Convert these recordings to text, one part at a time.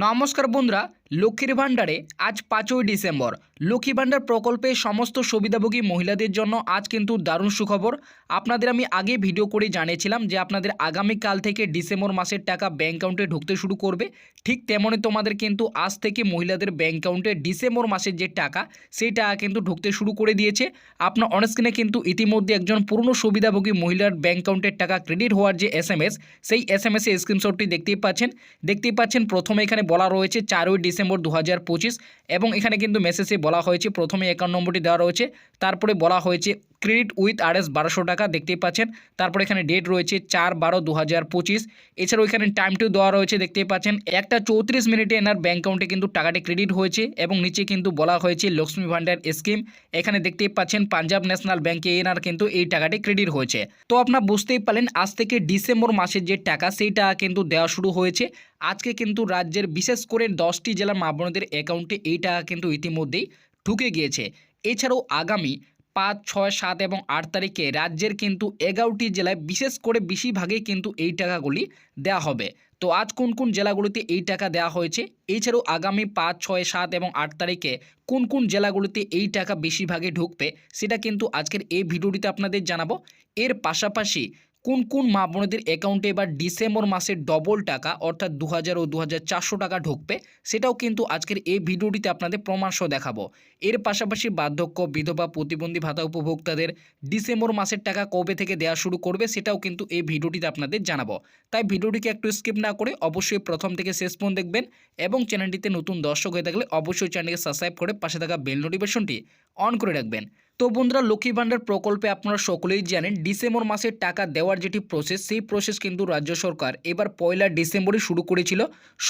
নমস্কার বন্ধুরা লক্ষ্মীর ভাণ্ডারে আজ পাঁচই ডিসেম্বর। লক্ষ্মী ভাণ্ডার প্রকল্পে সমস্ত সুবিধাভোগী মহিলাদের জন্য আজ কিন্তু দারুণ সুখবর। আপনাদের আমি আগে ভিডিও করে জানিয়েছিলাম যে আপনাদের আগামীকাল থেকে ডিসেম্বর মাসের টাকা ব্যাঙ্ক অ্যাকাউন্টে ঢুকতে শুরু করবে। ঠিক তেমনই তোমাদের কিন্তু আজ থেকে মহিলাদের ব্যাঙ্ক অ্যাকাউন্টে ডিসেম্বর মাসের যে টাকা সেই টাকা কিন্তু ঢুকতে শুরু করে দিয়েছে। আপনার অনস্ক্রিনে কিন্তু ইতিমধ্যে একজন পুরনো সুবিধাভোগী মহিলার ব্যাঙ্ক অ্যাকাউন্টের টাকা ক্রেডিট হওয়ার যে এস এম এস সেই এস এম এসের স্ক্রিনশটটি দেখতেই পাচ্ছেন। দেখতেই পাচ্ছেন প্রথমে এখানে বলা রয়েছে চারই দু হাজার পঁচিশ এবং এখানে কিন্তু মেসেজে বলা হয়েছে, প্রথমে অ্যাকাউন্ট নম্বরটি দেওয়া রয়েছে, তারপরে বলা হয়েছে ক্রেডিট উইথ আর এস বারোশো টাকা দেখতেই পাচ্ছেন। তারপরে এখানে ডেট রয়েছে চার বারো দু হাজার পঁচিশ। এছাড়াও এখানে টাইমটিও দেওয়া রয়েছে, দেখতেই পাচ্ছেন। একটা চৌত্রিশ মিনিটে এনার ব্যাঙ্ক অ্যাকাউন্টে কিন্তু টাকাটি ক্রেডিট হয়েছে এবং নিচে কিন্তু বলা হয়েছে লক্ষ্মী ভাণ্ডার স্কিম। এখানে দেখতেই পাচ্ছেন, পাঞ্জাব ন্যাশনাল ব্যাঙ্কে এনার কিন্তু এই টাকাটি ক্রেডিট হয়েছে। তো আপনার বুঝতেই পারলেন, আজ থেকে ডিসেম্বর মাসের যে টাকা সেই টাকা কিন্তু দেওয়া শুরু হয়েছে। আজকে কিন্তু রাজ্যের বিশেষ করে দশটি জেলার মা বোনদের অ্যাকাউন্টে এই টাকা কিন্তু ইতিমধ্যেই ঢুকে গিয়েছে। এছাড়াও আগামী পাঁচ, ছয়, সাত এবং আট তারিখে রাজ্যের কিন্তু এগারোটি জেলায় বিশেষ করে বেশিরভাগেই কিন্তু এই টাকাগুলি দেওয়া হবে। তো আজ কোন কোন জেলাগুলিতে এই টাকা দেওয়া হয়েছে? এছাড়াও আগামী পাঁচ, ছয়, সাত এবং আট তারিখে কোন কোন জেলাগুলিতে এই টাকা বেশিরভাগে ঢুকবে, সেটা কিন্তু আজকের এই ভিডিওটিতে আপনাদের জানাব। এর পাশাপাশি কোন কোন মা বোনেদের অ্যাকাউন্টে এবার ডিসেম্বর মাসের ডবল টাকা, অর্থাৎ দু হাজার ও দু হাজার চারশো টাকা ঢুকবে, সেটাও কিন্তু আজকের এই ভিডিওটিতে আপনাদের প্রমাণ সহ দেখাবো। এর পাশাপাশি বার্ধক্য, বিধবা, প্রতিবন্ধী ভাতা উপভোক্তাদের ডিসেম্বর মাসের টাকা কবে থেকে দেওয়া শুরু করবে, সেটাও কিন্তু এই ভিডিওটিতে আপনাদের জানাব। তাই ভিডিওটিকে একটু স্কিপ না করে অবশ্যই প্রথম থেকে শেষ পর্যন্ত দেখবেন এবং চ্যানেলটিতে নতুন দর্শক হয়ে থাকলে অবশ্যই চ্যানেলকে সাবস্ক্রাইব করে পাশে থাকা বেল নোটিফিকেশনটি অন করে রাখবেন। তো বন্ধুরা লক্ষ্মী ভাণ্ডার প্রকল্পে আপনারা সকলেই জানেন, ডিসেম্বর মাসে টাকা দেওয়ার যেটি প্রসেস সেই প্রসেস কিন্তু রাজ্য সরকার এবার পয়লা ডিসেম্বরে শুরু করেছিল।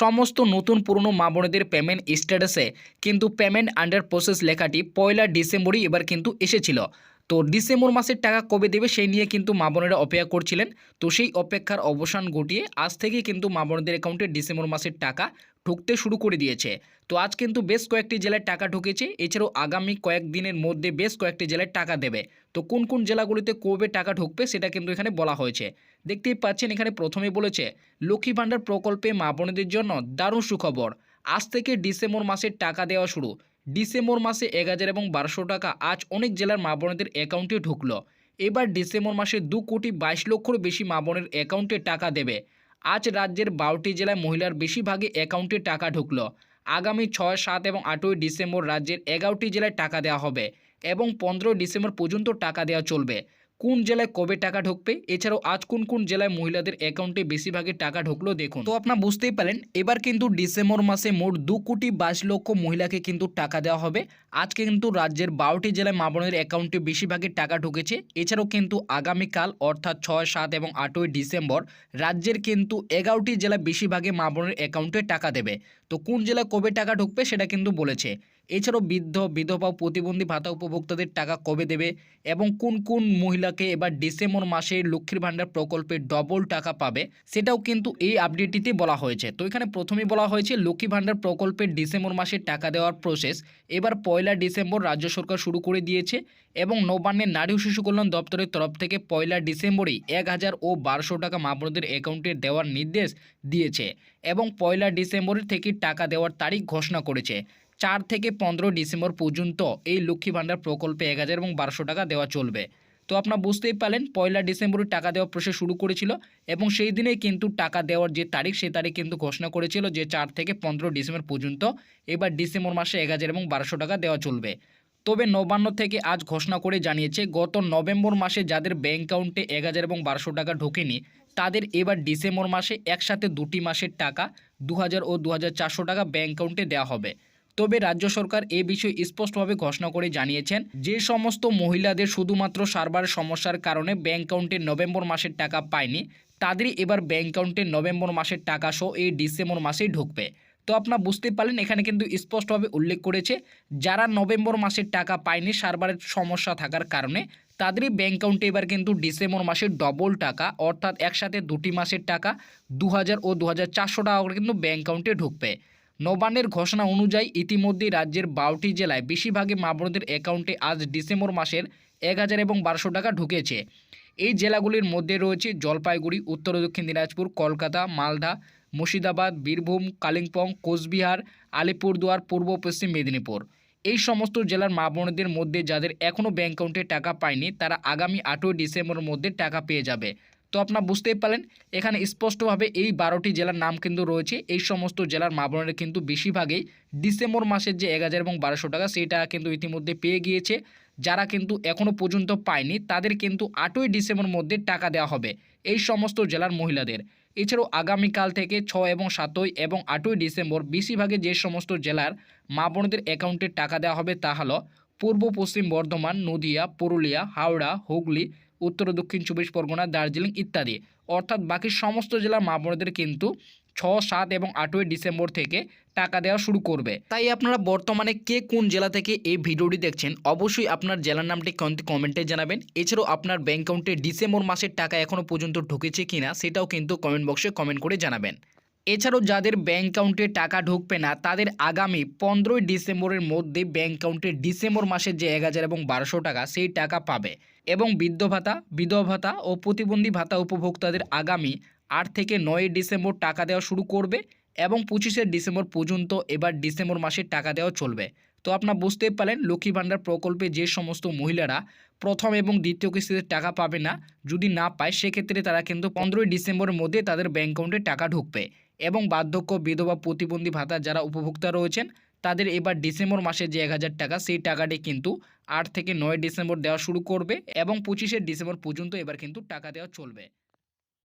সমস্ত নতুন পুরনো মা বোনেদের পেমেন্ট স্ট্যাটাসে কিন্তু পেমেন্ট আন্ডার প্রসেস লেখাটি পয়লা ডিসেম্বরই এবার কিন্তু এসেছিল। তো ডিসেম্বর মাসের টাকা কবে দেবে সেই নিয়ে কিন্তু মা বোনেরা অপেক্ষা করছিলেন। তো সেই অপেক্ষার অবসান ঘটিয়ে আজ থেকে কিন্তু মা বোনদের অ্যাকাউন্টে ডিসেম্বর মাসের টাকা ঢুকতে শুরু করে দিয়েছে। তো আজ কিন্তু বেশ কয়েকটি জেলায় টাকা ঢুকেছে। এছাড়াও আগামী কয়েকদিনের মধ্যে বেশ কয়েকটি জেলায় টাকা দেবে। তো কোন কোন জেলাগুলিতে কবে টাকা ঢুকবে সেটা কিন্তু এখানে বলা হয়েছে। দেখতেই পাচ্ছেন এখানে প্রথমে বলেছে, লক্ষ্মী ভাণ্ডার প্রকল্পে মা বোনেদের জন্য দারুণ সুখবর। আজ থেকে ডিসেম্বর মাসের টাকা দেওয়া শুরু। ডিসেম্বর মাসে এক হাজার এবং বারোশো টাকা। আজ অনেক জেলার মা বোনেদের অ্যাকাউন্টে ঢুকলো। এবার ডিসেম্বর মাসে দু কোটি বাইশ লক্ষর বেশি মা বোনের অ্যাকাউন্টে টাকা দেবে। আজ রাজ্যের বারোটি জেলায় মহিলার বেশিরভাগই অ্যাকাউন্টে টাকা ঢুকলো। আগামী ছয়, সাত এবং আটই ডিসেম্বর রাজ্যের এগারোটি জেলায় টাকা দেওয়া হবে এবং পনেরোই ডিসেম্বর পর্যন্ত টাকা দেওয়া চলবে। কোন জেলায় কবে টাকা ঢুকবে? এছাড়াও আজ কোন কোন জেলায় মহিলাদের অ্যাকাউন্টে বেশিরভাগই টাকা ঢুকলো দেখুন। তো আপনার বুঝতেই পারেন এবার কিন্তু ডিসেম্বর মাসে মোট দু কোটি বাইশ লক্ষ মহিলাকে কিন্তু টাকা দেওয়া হবে। আজকে কিন্তু রাজ্যের বারোটি জেলায় মা বোনের অ্যাকাউন্টে বেশিরভাগই টাকা ঢুকেছে। এছাড়াও কিন্তু আগামীকাল, অর্থাৎ ছয়, সাত এবং আটই ডিসেম্বর, রাজ্যের কিন্তু এগারোটি জেলায় বেশিরভাগে মা বোনের অ্যাকাউন্টে টাকা দেবে। তো কোন জেলায় কবে টাকা ঢুকবে সেটা কিন্তু বলেছে। এছাড়াও বৃদ্ধ, বিধবা প্রতিবন্ধী ভাতা উপভোক্তাদের টাকা কবে দেবে এবং কোন কোন মহিলাকে এবার ডিসেম্বর মাসে লক্ষ্মীর ভাণ্ডার প্রকল্পে ডবল টাকা পাবে, সেটাও কিন্তু এই আপডেটটিতে বলা হয়েছে। তো এখানে প্রথমেই বলা হয়েছে লক্ষ্মী ভাণ্ডার প্রকল্পের ডিসেম্বর মাসে টাকা দেওয়ার প্রসেস এবার পয়লা ডিসেম্বর রাজ্য সরকার শুরু করে দিয়েছে এবং নবান্নের নারী ও শিশু কল্যাণ দপ্তরের তরফ থেকে পয়লা ডিসেম্বরেই এক হাজার ও বারোশো টাকা মা বোনদের অ্যাকাউন্টে দেওয়ার নির্দেশ দিয়েছে এবং পয়লা ডিসেম্বরের থেকে টাকা দেওয়ার তারিখ ঘোষণা করেছে। চার থেকে পনেরো ডিসেম্বর পর্যন্ত এই লক্ষ্মী ভাণ্ডার প্রকল্পে এক হাজার এবং বারোশো টাকা দেওয়া চলবে। তো আপনারা বুঝতেই পারলেন, পয়লা ডিসেম্বরে টাকা দেওয়ার প্রসেস শুরু করেছিল এবং সেই দিনেই কিন্তু টাকা দেওয়ার যে তারিখ, সেই তারিখ কিন্তু ঘোষণা করেছিল যে চার থেকে পনেরো ডিসেম্বর পর্যন্ত এবার ডিসেম্বর মাসে এক হাজার এবং বারোশো টাকা দেওয়া চলবে। তবে নবান্ন থেকে আজ ঘোষণা করে জানিয়েছে, গত নভেম্বর মাসে যাদের ব্যাঙ্ক অ্যাকাউন্টে এক হাজার এবং বারোশো টাকা ঢোকেনি, তাদের এবার ডিসেম্বর মাসে একসাথে দুটি মাসের টাকা দু হাজার ও দু হাজার চারশো টাকা ব্যাঙ্ক অ্যাকাউন্টে দেওয়া হবে। তবে রাজ্য সরকার এ বিষয়ে স্পষ্টভাবে ঘোষণা করে জানিয়েছেন, যে সমস্ত মহিলাদের শুধুমাত্র সার্ভার সমস্যার কারণে ব্যাঙ্ক অ্যাকাউন্টে নভেম্বর মাসের টাকা পায়নি, তাদেরই এবার ব্যাঙ্ক অ্যাকাউন্টে নভেম্বর মাসের টাকা সহ এই ডিসেম্বর মাসেই ঢুকবে। তো আপনারা বুঝতে পারলেন, এখানে কিন্তু স্পষ্টভাবে উল্লেখ করেছে, যারা নভেম্বর মাসের টাকা পায়নি সার্ভারের সমস্যা থাকার কারণে, তাদেরই ব্যাঙ্ক অ্যাকাউন্টে এবার কিন্তু ডিসেম্বর মাসের ডবল টাকা, অর্থাৎ একসাথে দুটি মাসের টাকা দু হাজার ও দু হাজার চারশো টাকা করে কিন্তু ব্যাঙ্ক অ্যাকাউন্টে ঢুকবে। নবান্নের ঘোষণা অনুযায়ী ইতিমধ্যেই রাজ্যের বারোটি জেলায় বেশিরভাগই মা বোনদের অ্যাকাউন্টে আজ ডিসেম্বর মাসের এক হাজার এবং বারোশো টাকা ঢুকেছে। এই জেলাগুলির মধ্যে রয়েছে জলপাইগুড়ি, উত্তর দক্ষিণ দিনাজপুর, কলকাতা, মালদা, মুর্শিদাবাদ, বীরভূম, কালিম্পং, কোচবিহার, আলিপুরদুয়ার, পূর্ব পশ্চিম মেদিনীপুর। এই সমস্ত জেলার মা বোনদের মধ্যে যাদের এখনও ব্যাঙ্ক অ্যাকাউন্টে টাকা পায়নি, তারা আগামী আটই ডিসেম্বরের মধ্যে টাকা পেয়ে যাবে। তো আপনারা বুঝতেই পারলেন, এখানে স্পষ্টভাবে এই বারোটি জেলার নাম কিন্তু রয়েছে। এই সমস্ত জেলার মা কিন্তু বেশিরভাগই ডিসেম্বর মাসের যে এক হাজার এবং বারোশো টাকা সেইটা কিন্তু ইতিমধ্যে পেয়ে গিয়েছে। যারা কিন্তু এখনও পর্যন্ত পায়নি, তাদের কিন্তু আটই ডিসেম্বর মধ্যে টাকা দেওয়া হবে এই সমস্ত জেলার মহিলাদের। এছাড়াও আগামীকাল থেকে ছয় এবং সাতই এবং আটই ডিসেম্বর বেশিরভাগে যে সমস্ত জেলার মা বোনদের অ্যাকাউন্টে টাকা দেওয়া হবে তা হলো পূর্ব পশ্চিম বর্ধমান, নদিয়া, পুরুলিয়া, হাওড়া, হুগলি উত্তর ও দক্ষিণ চব্বিশ পরগনা, দার্জিলিং ইত্যাদি। অর্থাৎ বাকি সমস্ত জেলার মা বোনদের কিন্তু ছ সাত এবং আটই ডিসেম্বর থেকে টাকা দেওয়া শুরু করবে। তাই আপনারা বর্তমানে কে কোন জেলা থেকে এই ভিডিওটি দেখছেন, অবশ্যই আপনার জেলার নামটি কমেন্টে জানাবেন। এছাড়াও আপনার ব্যাঙ্ক অ্যাকাউন্টে ডিসেম্বর মাসের টাকা এখনও পর্যন্ত ঢুকেছে কিনা, সেটাও কিন্তু কমেন্ট বক্সে কমেন্ট করে জানাবেন। এছাড়াও যাদের ব্যাঙ্ক অ্যাকাউন্টে টাকা ঢুকবে না, তাদের আগামী পনেরোই ডিসেম্বরের মধ্যে ব্যাঙ্ক অ্যাকাউন্টে ডিসেম্বর মাসের যে এক হাজার এবং বারোশো টাকা, সেই টাকা পাবে। এবং বৃদ্ধ ভাতা, বিধবা ভাতা ও প্রতিবন্ধী ভাতা উপভোক্তাদের আগামী আট থেকে নয় ডিসেম্বর টাকা দেওয়া শুরু করবে এবং পঁচিশে ডিসেম্বর পর্যন্ত এবার ডিসেম্বর মাসে টাকা দেওয়া চলবে। তো আপনারা বুঝতেই পারলেন, লক্ষ্মী ভাণ্ডার প্রকল্পে যে সমস্ত মহিলারা প্রথম এবং দ্বিতীয় কিস্তিতে টাকা পাবে না, যদি না পায়, সেক্ষেত্রে তারা কিন্তু পনেরোই ডিসেম্বরের মধ্যে তাদের ব্যাঙ্ক অ্যাকাউন্টে টাকা ঢুকবে। এবং বার্ধক্য, বিধবা, প্রতিবন্ধী ভাতা যারা উপভোক্তা রয়েছেন, তাদের এবার ডিসেম্বর মাসে যে এক হাজার টাকা, সেই টাকাটি কিন্তু আট থেকে নয় ডিসেম্বর দেওয়া শুরু করবে এবং পঁচিশে ডিসেম্বর পর্যন্ত এবার কিন্তু টাকা দেওয়া চলবে।